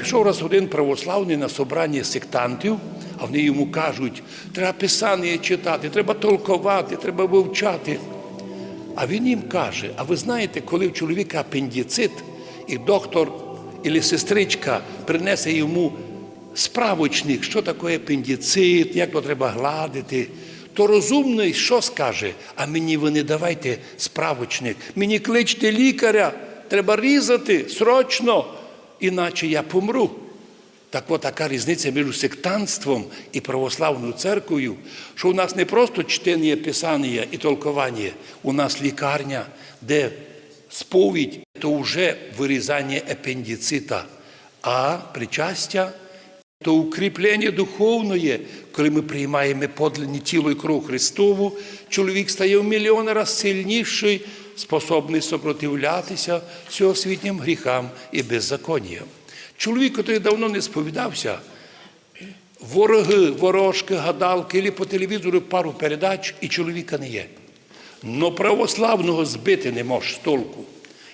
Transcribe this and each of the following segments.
Пішов раз один православний на собрання сектантів, а вони йому кажуть, треба писання читати, треба толкувати, треба вивчати. А він їм каже: а ви знаєте, коли в чоловіка апендицит, і доктор або сестричка принесе йому справочник, що таке апендицит, як то треба гладити, то розумний що скаже? А мені ви не давайте справочник, мені кличте лікаря, треба різати срочно, іначе я помру. Так от така різниця між сектантством і православною церквою, що у нас не просто чтення писання і толкування, у нас лікарня, де сповідь то вже вирізання апендицита, а причастя то укріплення духовне, коли ми приймаємо подлинні тіло і кров Христову, чоловік стає в мільйон раз сильніший, способний сопротивлятися всеосвітнім гріхам і беззаконням. Чоловік, який давно не сповідався, вороги, ворожки, гадалки, або по телевізору пару передач, і чоловіка не є. Но православного збити не може з толку.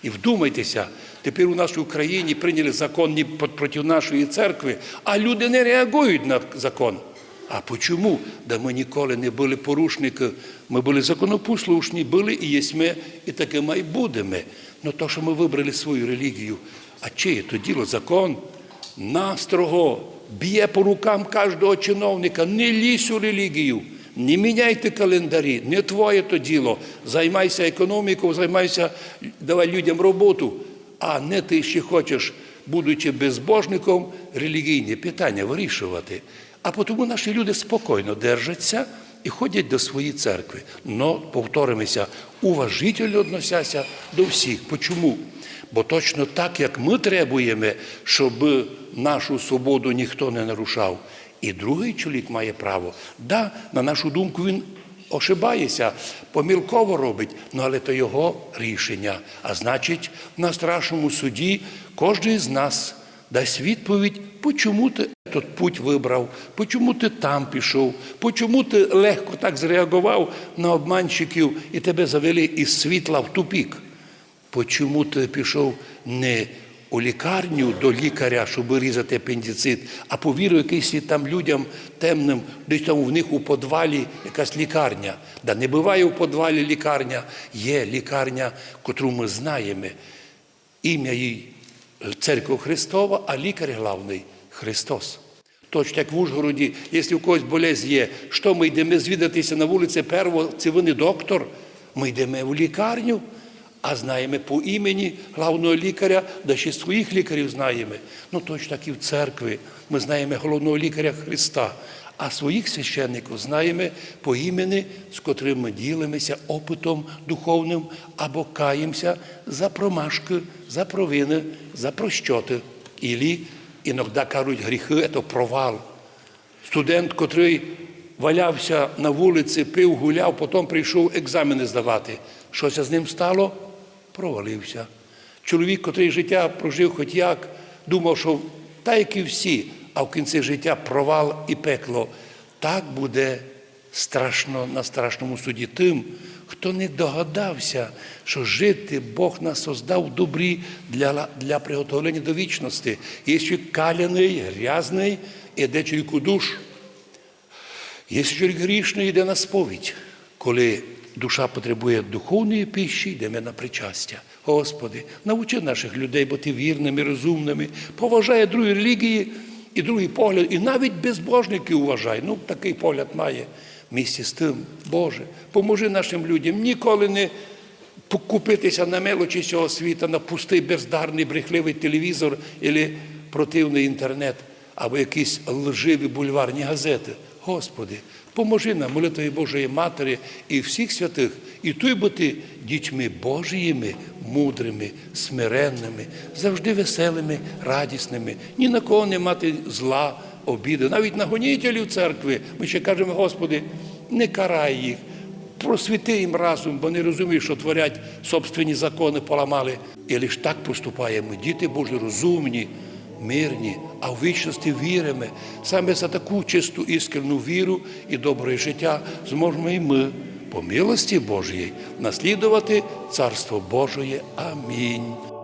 І вдумайтеся, тепер у нашій Україні прийняли закон проти нашої церкви, а люди не реагують на закон. А почому? Да ми ніколи не були порушники, ми були законопослушні, були і єсме, і такими і будемо. Ну то, що ми вибрали свою релігію, а чиє то діло закон? Настрого б'є по рукам кожного чиновника, не лізь у релігію, не міняйте календарі, не твоє то діло. Займайся економікою, займайся, давай людям роботу, а не ти ще хочеш, будучи безбожником, релігійні питання вирішувати. А тому наші люди спокійно держаться і ходять до своєї церкви. Но, повторимося, уважительно відносяться до всіх. Почому? Бо точно так, як ми требуємо, щоб нашу свободу ніхто не нарушав, і другий чоловік має право. Да, на нашу думку, він ошибається, помилково робить, ну але то його рішення. А значить, на страшному суді кожен з нас дасть відповідь, почому ти той путь вибрав, почому ти там пішов, почому ти легко так зреагував на обманщиків і тебе завели із світла в тупік. Почому ти пішов не у лікарню до лікаря, щоб різати апендицит, а повірив якийсь там людям темним, десь там в них у подвалі якась лікарня. Да не буває у подвалі лікарня, є лікарня, котру ми знаємо. Ім'я їй Церква Христова, а лікар главний Христос. Точно як в Ужгороді, якщо у когось болезнь є, що ми йдемо звідатися на вулиці перво, це ви не доктор, ми йдемо в лікарню, а знаємо по імені главного лікаря, да ще своїх лікарів знаємо. Ну точно так і в церкві. Ми знаємо головного лікаря Христа, а своїх священників знаємо по імені, з котрим ми ділимося опитом духовним або каємося за промашки, за провини, за прощоти. Ілі іноді кажуть, гріхи це провал. Студент, котрий валявся на вулиці, пив, гуляв, потім прийшов екзамени здавати. Щось з ним стало? Провалився. Чоловік, котрий життя прожив хоч як, думав, що так, як і всі, а в кінці життя провал і пекло. Так буде страшно на страшному суді тим, хто не догадався, що жити Бог нас создав добрі для, для приготовлення до вічності. Якщо каляний, грязний, іде чоловік у душ. Якщо чоловік грішний, йде на сповідь. Коли душа потребує духовної пищі, йдемо на причастя. Господи, навчи наших людей бути вірними, розумними, поважає другі релігії і другий погляд, і навіть безбожників вважає. Ну, такий погляд має. Місті з тим, Боже, поможи нашим людям ніколи не купитися на мелочі цього світа, на пустий, бездарний, брехливий телевізор або противний інтернет, або якісь лживі бульварні газети. Господи, поможи нам, молитвою Божої Матері і всіх святих, і той бути дітьми Божіїми, мудрими, смиренними, завжди веселими, радісними, ні на кого не мати зла, обіди, навіть на гонітелів церкви. Ми ще кажемо, Господи, не карай їх, просвіти їм разум, бо не розуміють, що творять собственні закони, поламали. І лише так поступаємо. Діти Божі розумні, мирні, а в вічності віримо. Саме за таку чисту іскренну віру і добре життя зможемо і ми, по милості Божої, наслідувати Царство Божої. Амінь.